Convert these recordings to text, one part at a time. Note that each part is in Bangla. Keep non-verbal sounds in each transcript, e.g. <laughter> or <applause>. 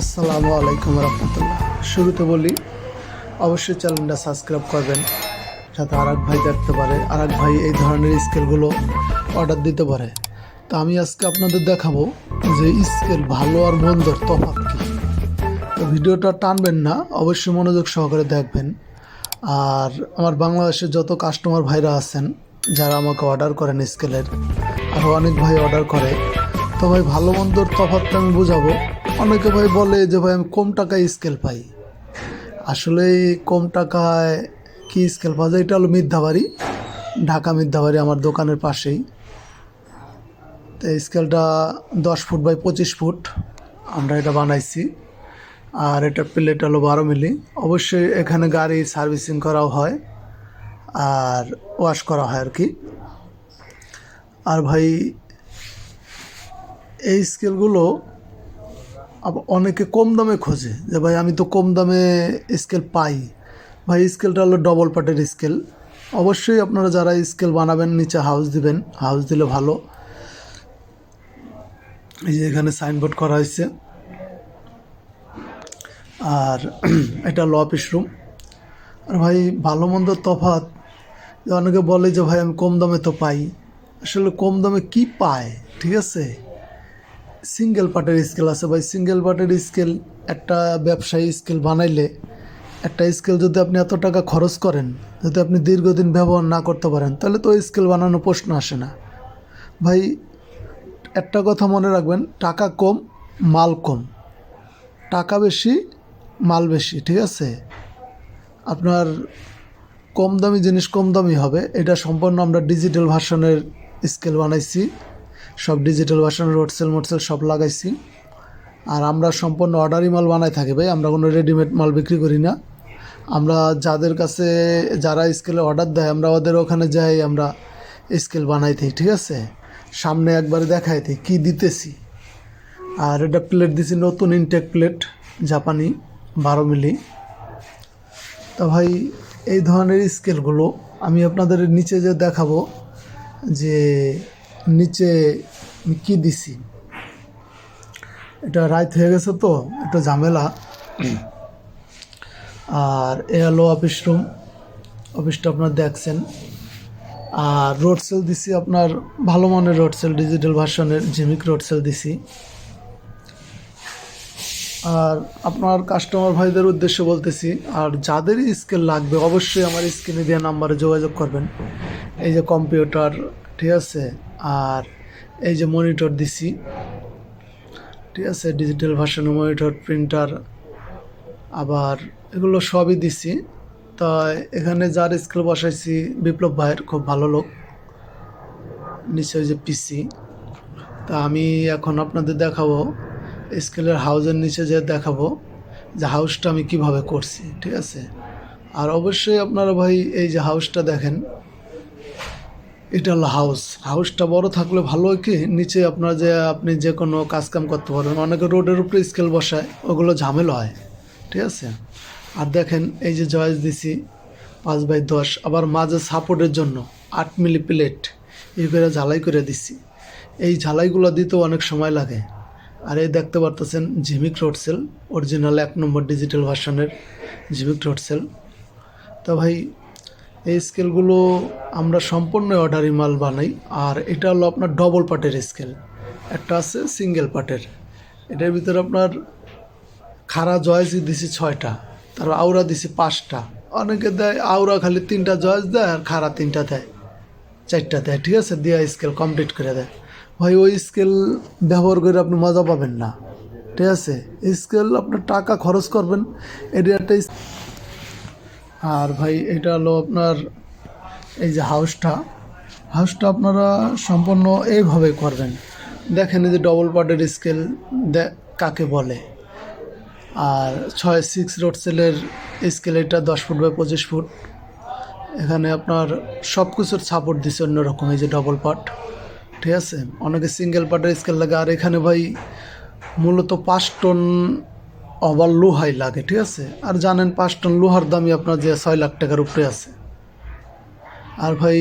আসসালামু আলাইকুম রহমতুল্লাহ। শুরুতে বলি, অবশ্যই চ্যানেলটা সাবস্ক্রাইব করবেন, যাতে আর ভাই দেখতে পারে। আর ভাই এই ধরনের স্কেলগুলো অর্ডার দিতে পারে। তো আমি আজকে আপনাদের দেখাবো যে স্কেল ভালো আর মন্দর তফাৎ কী। তো ভিডিওটা টানবেন না, অবশ্যই মনোযোগ সহকারে দেখবেন। আর আমার বাংলাদেশের যত কাস্টমার ভাইরা আছেন, যারা আমাকে অর্ডার করেন স্কেলের আরও অনেক ভাই অর্ডার করে, তো ভাই ভালো মন্দর তফাৎটা আমি বুঝাবো। অনেকে ভাই বলে যে ভাই আমি কম টাকায় স্কেল পাই। আসলে কম টাকায় কি স্কেল পাওয়া যায়? এটা হলো মিথ্যাবাড়ি। ঢাকা মিথ্যাবাড়ি আমার দোকানের পাশেই। তো স্কেলটা দশ ফুট বাই পঁচিশ ফুট। আমরা এটা বানাইছি। আর এটা প্লেট হলো বারো মিলি। অবশ্যই এখানে গাড়ি সার্ভিসিং করাও হয়। আর ওয়াশ করা হয় আর কি। আর ভাই এই স্কেলগুলো অনেকে কম দামে খোঁজে যে, ভাই, আমি তো কম দামে স্কেল পাই। ভাই স্কেলটা হলো ডবল পার্টের স্কেল অবশ্যই আপনারা যারা স্কেল বানাবেন, নিচে হাউস দিবেন হাউস দিলে ভালো। এই যে এখানে সাইনবোর্ড করা হয়েছে। আর <clears throat> এটা ল অফিস রুম আর ভাই, ভালো মন্দ তফাৎ। যে অনেকে বলে যে, ভাই, আমি কম দামে তো পাই। আসলে কম দামে কি পায়? ঠিক আছে? সিঙ্গেল পার্টের স্কেল আছে ভাই। সিঙ্গেল পার্টের স্কেল একটা ব্যবসায়ী স্কেল বানাইলে একটা স্কেল যদি আপনি এত টাকা খরচ করেন, যদি আপনি দীর্ঘদিন ব্যবহার না করতে পারেন, তাহলে তো স্কেল বানানো প্রশ্ন আসে না। ভাই, একটা কথা মনে রাখবেন, টাকা কম, মাল কম। টাকা বেশি, মাল বেশি, ঠিক আছে? আপনার কম দামি জিনিস কম দামি হবে, এটা সম্পূর্ণ আমরা ডিজিটাল ভার্সনের স্কেল বানাইছি। সব ডিজিটাল ভার্সন রোডসেল মোটসেল সব লাগাইছি। আর আমরা সম্পূর্ণ অর্ডারি মাল বানাই থাকি ভাই, আমরা কোনো রেডিমেড মাল বিক্রি করি না। আমরা যাদের কাছে, যারা স্কেলে অর্ডার দেয়, আমরা ওদের ওখানে যাই, আমরা স্কেল বানাই থাকি, ঠিক আছে? সামনে একবার দেখাই থাকি, কী দিতেছি। আর এটা প্লেট দিছি, নতুন ইনটেক প্লেট জাপানি, বারো মিলি। তা ভাই, এই ধরনের স্কেলগুলো আমি আপনাদের নিচে যে দেখাবো, যে নিচে কী দিছি? এটা রাইত হয়ে গেছে তো একটু ঝামেলা। আর এ হলো অফিস রুম। অফিসটা আপনার দেখছেন। আর রোড সেল দিছি আপনার ভালো মানের রোড সেল, ডিজিটাল ভার্সনের জিমিক রোড সেল দিছি। আর আপনার কাস্টমার ভাইদের উদ্দেশ্যে বলতেছি, আর যাদেরই স্কেল লাগবে অবশ্যই আমার স্ক্রিনে দেওয়া নাম্বারে যোগাযোগ করবেন। এই যে কম্পিউটার ঠিক আছে? আর এই যে মনিটর দিছি। ঠিক আছে? ডিজিটাল ভার্সনের মনিটর প্রিন্টার আবার এগুলো সবই দিছি। তা এখানে যার স্কেল বসাইছি, বিপ্লব ভাইয়ের খুব ভালো লোক। ওই যে পিসি তা আমি এখন আপনাদের দেখাবো স্কেলের হাউসের নিচে যে দেখাবো, যে হাউসটা আমি কীভাবে করছি, ঠিক আছে? আর অবশ্যই আপনারা ভাই এই যে হাউসটা দেখেন। এটা হলো হাউস হাউসটা বড় থাকলে ভালো কি? নিচে আপনার যে, আপনি যে কোনো কাজকাম করতে পারবেন অনেকে রোডের উপরে স্কেল বসায়, ওগুলো ঝামেলা হয়। ঠিক আছে? আর দেখেন, এই যে জয়েস দিছি, পাঁচ বাই দশ, আবার মাঝে সাপোর্টের জন্য আট মিলি প্লেট এই করে ঝালাই করে দিছি। এই ঝালাইগুলো দিতেও অনেক সময় লাগে। আর এই দেখতে পারতেছেন জিমিক রোড সেল অরিজিনাল এক নম্বর ডিজিটাল ভার্সনের জিমিক রোড সেল তো ভাই এই স্কেলগুলো আমরা সম্পূর্ণ অর্ডারি মাল বানাই, আর এটা হলো আপনার ডবল পার্টের স্কেল। একটা আছে সিঙ্গেল পার্টের এটার ভিতরে আপনার খাড়া জয়েসই দিছি ছয়টা, তারপর আউরা দিছি পাঁচটা। অনেকে দেয় আউরা খালি তিনটা জয়েস দেয় আর খাড়া তিনটা দেয়, চারটা দেয়, ঠিক আছে? দিয়ে স্কেল কমপ্লিট করে দেয়। ভাই, ওই স্কেল ব্যবহার করে আপনি মজা পাবেন না, ঠিক আছে? স্কেল আপনার টাকা খরচ করবেন এটা একটা আর ভাই, এটা হলো আপনার এই যে হাউসটা। হাউসটা আপনারা সম্পূর্ণ এইভাবে করবেন। দেখেন এই যে ডবল পার্টের স্কেল কাকে বলে। আর ছয় সিক্স রোড সেলের স্কেল এটা দশ ফুট বাই পঁচিশ ফুট। এখানে আপনার সব কিছুর সাপোর্ট দিচ্ছে অন্যরকম এই যে ডবল পার্ট ঠিক আছে? অনেকে সিঙ্গেল পার্টের স্কেল লাগে। আর এখানে ভাই, মূলত পাঁচ টন ওভার লোহাই লাগে, ঠিক আছে? আর জানেন পাঁচ টন লোহার দামই আপনার যে ছয় লাখ টাকার উপরে আছে। আর ভাই,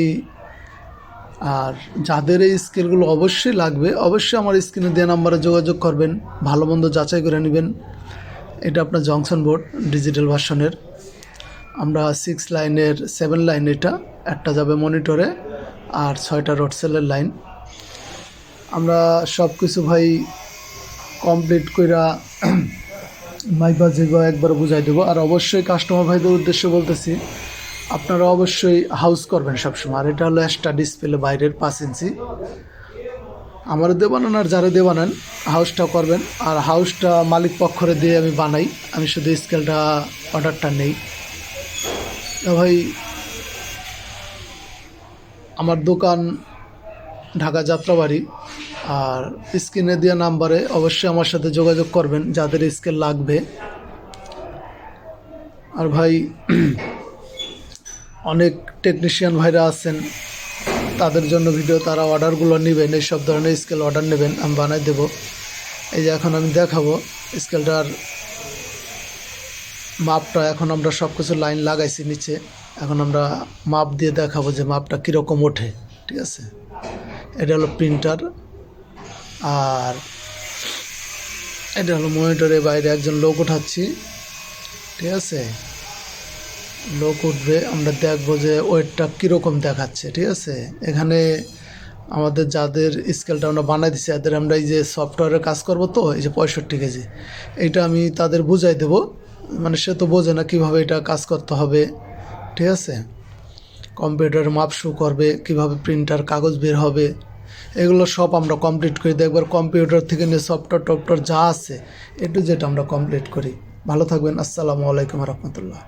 আর যাদের এই স্কেলগুলো অবশ্যই লাগবে, অবশ্যই আমার স্ক্রিনে দেওয়া নাম্বারে যোগাযোগ করবেন, ভালো মন্দ যাচাই করে নেবেন। এটা আপনার জংশন বোর্ড, ডিজিটাল ভার্সনের। আমরা সিক্স লাইনের সেভেন লাইন এটা, একটা যাবে মনিটরে, আর ছয়টা রোড সেলের লাইন। আমরা সব কিছু ভাই কমপ্লিট কইরা মাইবা জিবা একবার বুঝাই দেবো। আর অবশ্যই কাস্টমার ভাইদের উদ্দেশ্যে বলতেছি, আপনারা অবশ্যই হাউস করবেন সবসময়। আর এটা হলো এক্সট্রা ডিসপ্লে বাইরের পাঁচ ইঞ্চি। আমার দেবানান আর যারা দেবানান হাউসটা করবেন। আর হাউসটা মালিক পক্ষরে দিয়ে আমি বানাই। আমি শুধু স্কেলটা অর্ডারটা নেই। ভাই, আমার দোকান ঢাকা যাত্রাবাড়ি। আর স্ক্রিনে দেওয়া নাম্বারে অবশ্যই আমার সাথে যোগাযোগ করবেন, যাদের স্কেল লাগবে। আর ভাই, অনেক টেকনিশিয়ান ভাইরা আছেন, তাদের জন্য ভিডিও তারা অর্ডারগুলো নেবেন এই সব ধরনের স্কেল অর্ডার নেবেন, আমি বানাই দেবো। এই যে এখন আমি দেখাবো, স্কেলটার মাপটা এখন আমরা সব কিছু লাইন লাগাইছি নিচে। এখন আমরা মাপ দিয়ে দেখাবো যে মাপটা কীরকম ওঠে, ঠিক আছে? এটা হলো প্রিন্টার আর এটা হলো মনিটরের বাইরে একজন লোক উঠাচ্ছি। ঠিক আছে? লোক উঠবে, আমরা দেখব যে ওয়েটটা কীরকম দেখাচ্ছে, ঠিক আছে? এখানে আমাদের যাদের স্কেলটা আমরা বানাই দিচ্ছি তাদের আমরা এই যে সফটওয়্যারে কাজ করব তো, এই যে পঁয়ষট্টি কেজি, এটা আমি তাদের বুঝাই দেব। মানে সে তো বোঝে না কীভাবে এটা কাজ করতে হবে, ঠিক আছে? কম্পিউটারে মাপ শো করবে, কীভাবে প্রিন্টার কাগজ বের হবে এগুলো সব আমরা কমপ্লিট করি। দেখবার কম্পিউটার থেকে নিয়ে সফটওয়্যার টফটওয়্যার যা আছে এটু যেটা আমরা কমপ্লিট করি। ভালো থাকবেন। আসসালামু আলাইকুম রহমতুল্লাহ।